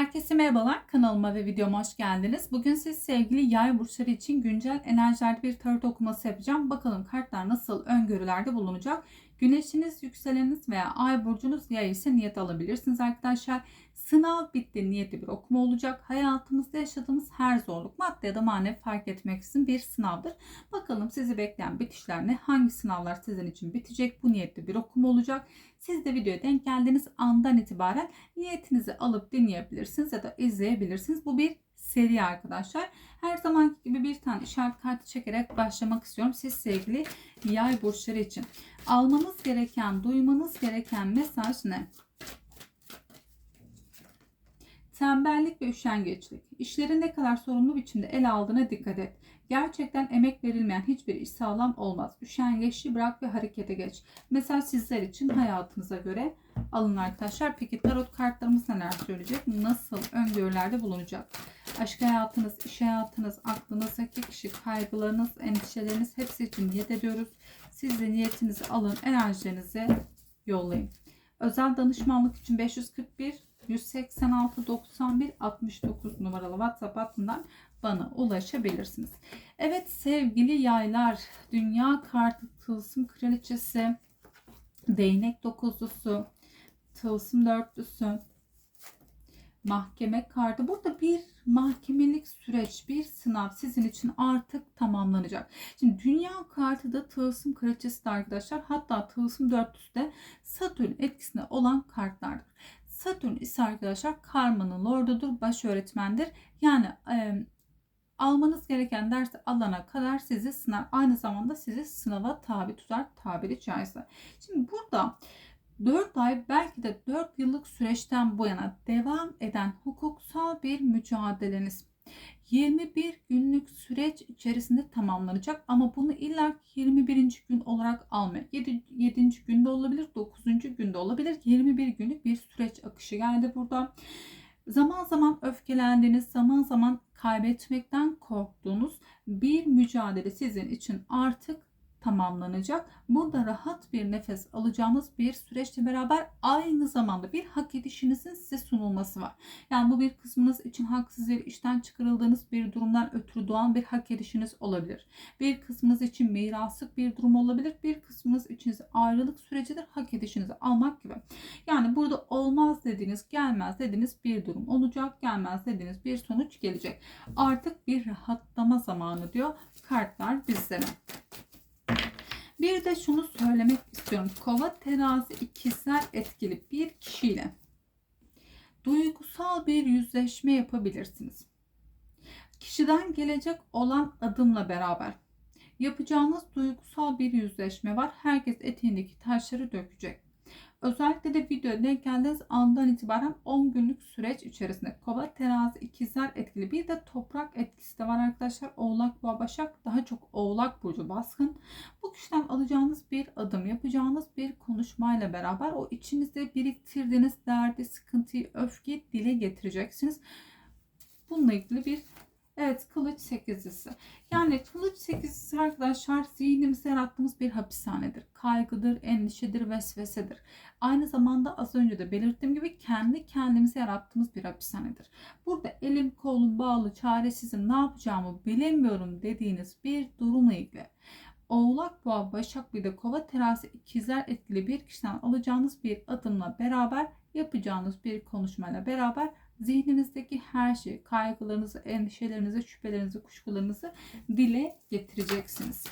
Herkese merhabalar. Kanalıma ve videoma hoş geldiniz. Bugün siz sevgili yay burçları için güncel enerjilerde bir tarot okuması yapacağım. Bakalım kartlar nasıl öngörülerde bulunacak. Güneşiniz, yükseleniniz veya ay burcunuz yay ise niyet alabilirsiniz arkadaşlar. Sınav bitti niyetli bir okuma olacak. Hayatımızda yaşadığımız her zorluk madde ya da manevi fark etmeksizin bir sınavdır. Bakalım sizi bekleyen bitişler ne? Hangi sınavlar sizin için bitecek? Bu niyetli bir okuma olacak. Siz de videoya denk geldiğiniz andan itibaren niyetinizi alıp dinleyebilirsiniz ya da izleyebilirsiniz. Bu bir seri arkadaşlar. Her zamanki gibi bir tane işaret kartı çekerek başlamak istiyorum. Siz sevgili yay burçları için. Almanız gereken, duymanız gereken mesaj ne? Tembellik ve üşengeçlik. İşleri ne kadar sorumlu biçimde ele aldığına dikkat et. Gerçekten emek verilmeyen hiçbir iş sağlam olmaz. Üşengeçli bırak ve harekete geç. Mesela sizler için hayatınıza göre alın arkadaşlar. Peki tarot kartlarımız neler söyleyecek? Nasıl öngörülerde bulunacak? Aşk hayatınız, iş hayatınız, aklınızdaki kişi, kaygılarınız, endişeleriniz hepsi için niyet ediyoruz. Siz de niyetinizi alın, enerjilerinizi yollayın. Özel danışmanlık için 541 186 91 69 numaralı WhatsApp hattından bana ulaşabilirsiniz. Evet sevgili yaylar, dünya kartı tılsım kraliçesi, değnek dokuzlusu, tılsım dörtlüsü, mahkeme kartı. Burada bir mahkemelik süreç, bir sınav sizin için artık tamamlanacak. Şimdi dünya kartı da tılsım kraliçesi arkadaşlar. Hatta tılsım dörtlüsü de Satürn etkisinde olan kartlardır. Satürn ise arkadaşlar karmanın lordudur, baş öğretmendir. Yani e, almanız gereken dersi alana kadar sizi sınav aynı zamanda sizi sınava tabi tutar tabiri caizse. Şimdi burada 4 ay belki de 4 yıllık süreçten bu yana devam eden hukuksal bir mücadeleniz 21 günlük süreç içerisinde tamamlanacak ama bunu illa 21. gün olarak almayın. 7. 7. günde olabilir, 9. günde olabilir. 21 günlük bir süreç akışı geldi burada. Zaman zaman öfkelendiğiniz, zaman zaman kaybetmekten korktuğunuz bir mücadele sizin için artık tamamlanacak. Burada rahat bir nefes alacağınız bir süreçle beraber aynı zamanda bir hak edişinizin size sunulması var. Yani bu bir kısmınız için haksız yere işten çıkarıldığınız bir durumdan ötürü doğan bir hak edişiniz olabilir. Bir kısmınız için miraslık bir durum olabilir. Bir kısmınız için ayrılık sürecidir hak edişinizi almak gibi. Yani burada olmaz dediğiniz, gelmez dediğiniz bir durum olacak. Gelmez dediğiniz bir sonuç gelecek. Artık bir rahatlama zamanı diyor kartlar bizlere. Bir de şunu söylemek istiyorum. Kova terazi ikizler etkili bir kişiyle duygusal bir yüzleşme yapabilirsiniz. Kişiden gelecek olan adımla beraber yapacağınız duygusal bir yüzleşme var. Herkes eteğindeki taşları dökecek. Özellikle de video denk geldiğiniz andan itibaren 10 günlük süreç içerisinde kova, terazi, ikizler etkili. Bir de toprak etkisi de var arkadaşlar. Oğlak, boğa, başak daha çok oğlak burcu baskın. Bu kişiden alacağınız bir adım, yapacağınız bir konuşmayla beraber o içinizde biriktirdiğiniz derdi, sıkıntıyı, öfkeyi dile getireceksiniz. Bununla ilgili bir Evet kılıç sekizlisi. Yani kılıç sekizlisi arkadaşlar zihnimizde yarattığımız bir hapishanedir. Kaygıdır, endişedir, vesvesedir. Aynı zamanda az önce de belirttiğim gibi kendi kendimize yarattığımız bir hapishanedir. Burada elim kolum bağlı, çaresizim, ne yapacağımı bilemiyorum dediğiniz bir durumla ilgili. Oğlak, Boğa, Başak bir de Kova terazi ikizler etkili bir kişiden alacağınız bir adımla beraber yapacağınız bir konuşmayla beraber zihninizdeki her şeyi, kaygılarınızı, endişelerinizi, şüphelerinizi, kuşkularınızı dile getireceksiniz.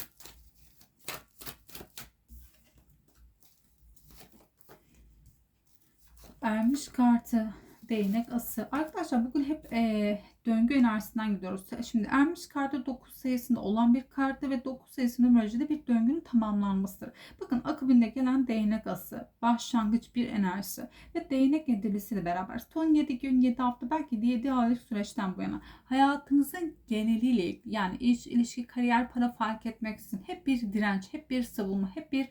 Ermiş kartı, değnek ası. Arkadaşlar bugün hep e, döngü enerjisinden gidiyoruz. Şimdi ermiş kartı 9 sayısında olan bir kartı ve 9 sayısı numaracıda bir döngünün tamamlanmasıdır. Bakın akabinde gelen değnek ası, başlangıç bir enerjisi ve değnek yedilisiyle beraber son 7 gün 7 hafta belki 7 aylık süreçten bu yana hayatınızın geneliyle yani iş, ilişki, kariyer, para fark etmeksizin hep bir direnç, hep bir savunma, hep bir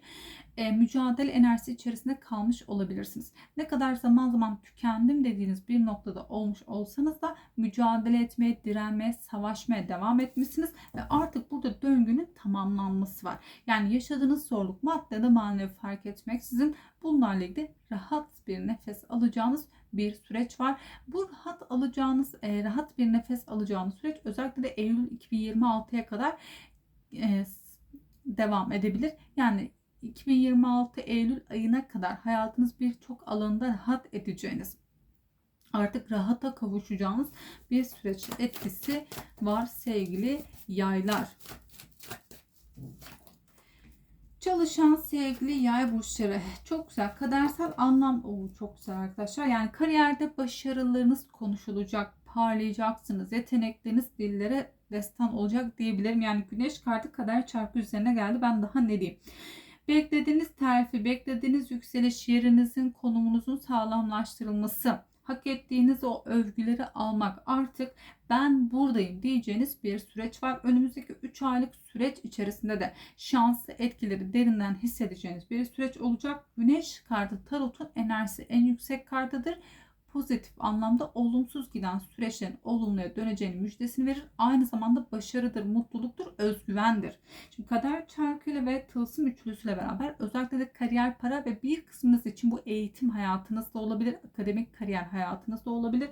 e, mücadele enerjisi içerisinde kalmış olabilirsiniz. Ne kadar zaman zaman tükendim dediğiniz bir noktada olmuş olsanız da mücadele etmeye, direnmeye, savaşmaya devam etmişsiniz ve artık burada döngünün tamamlanması var. Yani yaşadığınız zorluk madde ya manevi fark etmeksizin bunlarla ilgili rahat bir nefes alacağınız bir süreç var. Bu rahat alacağınız, e, rahat bir nefes alacağınız süreç özellikle de Eylül 2026'ya kadar e, devam edebilir. Yani 2026 Eylül ayına kadar hayatınız birçok alanda rahat edeceğiniz artık rahata kavuşacağınız bir süreç etkisi var sevgili yaylar. Çalışan sevgili yay burçları çok güzel. Kadersel anlam o çok güzel arkadaşlar. Yani kariyerde başarılarınız konuşulacak parlayacaksınız yetenekleriniz dillere destan olacak diyebilirim. Yani güneş kartı kader çarpı üzerine geldi. Ben daha ne diyeyim? Beklediğiniz terfi beklediğiniz yükseliş yerinizin konumunuzun sağlamlaştırılması hak ettiğiniz o övgüleri almak artık ben buradayım diyeceğiniz bir süreç var. Önümüzdeki 3 aylık süreç içerisinde de şanslı etkileri derinden hissedeceğiniz bir süreç olacak. Güneş kartı tarotun enerjisi en yüksek kartıdır pozitif anlamda olumsuz giden süreçlerin olumluya döneceğini müjdesini verir. Aynı zamanda başarıdır, mutluluktur, özgüvendir. Şimdi kader çarkıyla ve tılsım üçlüsüyle beraber özellikle de kariyer, para ve bir kısmınız için bu eğitim hayatınızda olabilir, akademik kariyer hayatınızda olabilir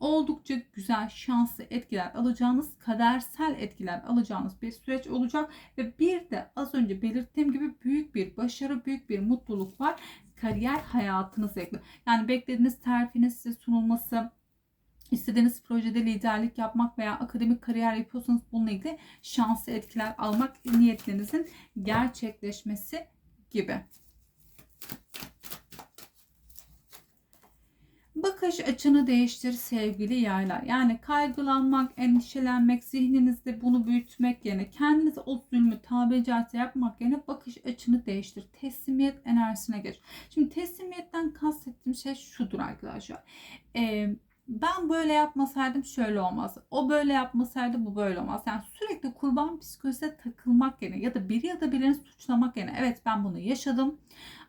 oldukça güzel, şanslı etkiler alacağınız, kadersel etkiler alacağınız bir süreç olacak ve bir de az önce belirttiğim gibi büyük bir başarı, büyük bir mutluluk var kariyer hayatınızla ilgili. Yani beklediğiniz terfinin size sunulması, istediğiniz projede liderlik yapmak veya akademik kariyer yapıyorsanız bununla ilgili şanslı etkiler almak niyetlerinizin gerçekleşmesi gibi. Bakış açını değiştir sevgili yaylar. Yani kaygılanmak, endişelenmek, zihninizde bunu büyütmek yerine kendinize o zulmü tabi caizse yapmak yerine bakış açını değiştir. Teslimiyet enerjisine geç. Şimdi teslimiyetten kastettiğim şey şudur arkadaşlar. Ee, ben böyle yapmasaydım şöyle olmaz. O böyle yapmasaydı bu böyle olmaz. Yani sürekli kurban psikolojisine takılmak yerine ya da biri ya da birini suçlamak yerine evet ben bunu yaşadım.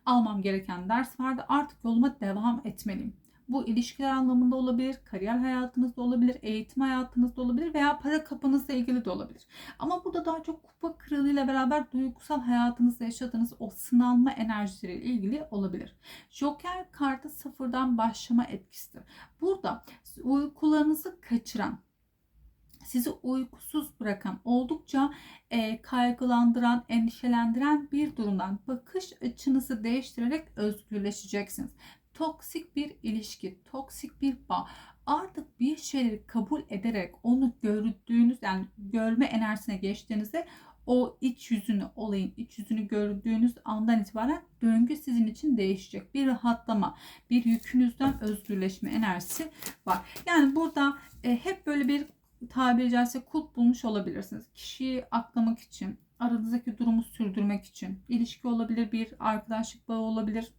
Almam gereken ders vardı. Artık yoluma devam etmeliyim. Bu ilişkiler anlamında olabilir, kariyer hayatınızda olabilir, eğitim hayatınızda olabilir veya para kapınızla ilgili de olabilir. Ama burada daha çok kupa kralıyla beraber duygusal hayatınızda yaşadığınız o sınanma enerjileriyle ilgili olabilir. Joker kartı sıfırdan başlama etkisidir. Burada uykularınızı kaçıran, sizi uykusuz bırakan, oldukça e, kaygılandıran, endişelendiren bir durumdan bakış açınızı değiştirerek özgürleşeceksiniz toksik bir ilişki, toksik bir bağ. Artık bir şeyleri kabul ederek onu gördüğünüz yani görme enerjisine geçtiğinizde o iç yüzünü olayın iç yüzünü gördüğünüz andan itibaren döngü sizin için değişecek. Bir rahatlama, bir yükünüzden özgürleşme enerjisi var. Yani burada e, hep böyle bir tabiri caizse kulp bulmuş olabilirsiniz. Kişiyi aklamak için, aranızdaki durumu sürdürmek için. ilişki olabilir, bir arkadaşlık bağı olabilir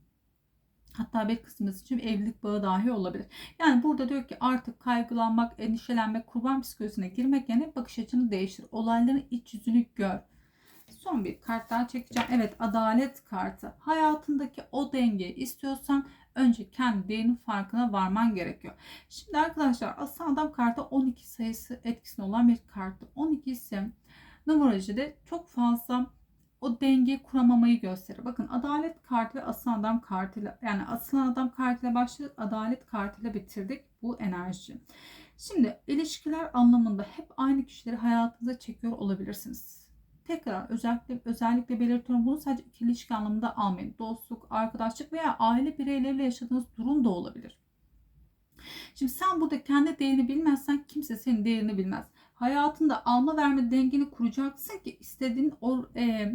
Hatta bir kısmımız için evlilik bağı dahi olabilir. Yani burada diyor ki artık kaygılanmak, endişelenmek, kurban psikolojisine girmek yerine bakış açını değiştir. Olayların iç yüzünü gör. Son bir kart daha çekeceğim. Evet adalet kartı. Hayatındaki o dengeyi istiyorsan önce kendi değerinin farkına varman gerekiyor. Şimdi arkadaşlar aslan adam kartı 12 sayısı etkisinde olan bir kartı. 12 ise numarolojide çok fazla o dengeyi kuramamayı gösterir. Bakın adalet kartı ve aslan adam kartıyla yani aslan adam kartıyla başladık adalet kartıyla bitirdik bu enerji. Şimdi ilişkiler anlamında hep aynı kişileri hayatınıza çekiyor olabilirsiniz. Tekrar özellikle özellikle belirtiyorum bunu sadece iki ilişki anlamında almayın. Dostluk, arkadaşlık veya aile bireyleriyle yaşadığınız durum da olabilir. Şimdi sen burada kendi değerini bilmezsen kimse senin değerini bilmez. Hayatında alma verme dengeni kuracaksın ki istediğin o e,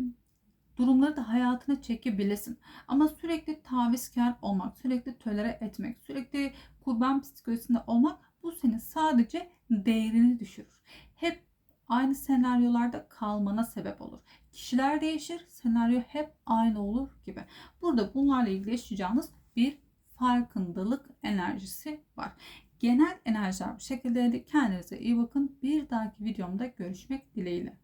durumları da hayatına çekebilesin. Ama sürekli tavizkar olmak, sürekli tölere etmek, sürekli kurban psikolojisinde olmak bu senin sadece değerini düşürür. Hep aynı senaryolarda kalmana sebep olur. Kişiler değişir, senaryo hep aynı olur gibi. Burada bunlarla ilgili yaşayacağınız bir farkındalık enerjisi var. Genel enerjiler bu şekilde. Kendinize iyi bakın. Bir dahaki videomda görüşmek dileğiyle.